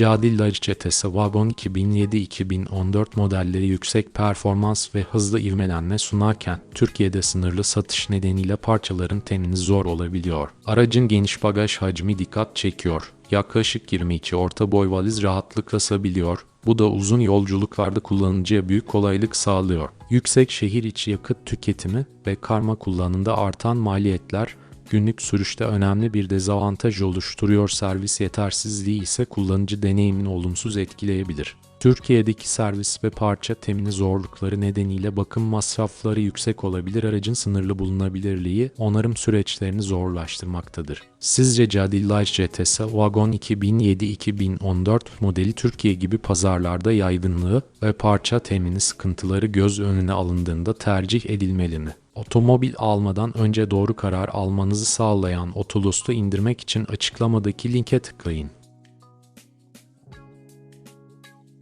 Cadilla çetesi Wagon 2007-2014 modelleri yüksek performans ve hızlı ivmelenme sunarken Türkiye'de sınırlı satış nedeniyle parçaların temini zor olabiliyor. Aracın geniş bagaj hacmi dikkat çekiyor. Yaklaşık 22 orta boy valiz rahatlıkla sığabiliyor. Bu da uzun yolculuklarda kullanıcıya büyük kolaylık sağlıyor. Yüksek şehir içi yakıt tüketimi ve karma kullanımda artan maliyetler günlük sürüşte önemli bir dezavantaj oluşturuyor. Servis yetersizliği ise kullanıcı deneyimini olumsuz etkileyebilir. Türkiye'deki servis ve parça temini zorlukları nedeniyle bakım masrafları yüksek olabilir. Aracın sınırlı bulunabilirliği onarım süreçlerini zorlaştırmaktadır. Sizce Cadillac GTS Wagon 2007-2014 modeli Türkiye gibi pazarlarda yaygınlığı ve parça temini sıkıntıları göz önüne alındığında tercih edilmeli mi? Otomobil almadan önce doğru karar almanızı sağlayan Otolos'u indirmek için açıklamadaki linke tıklayın.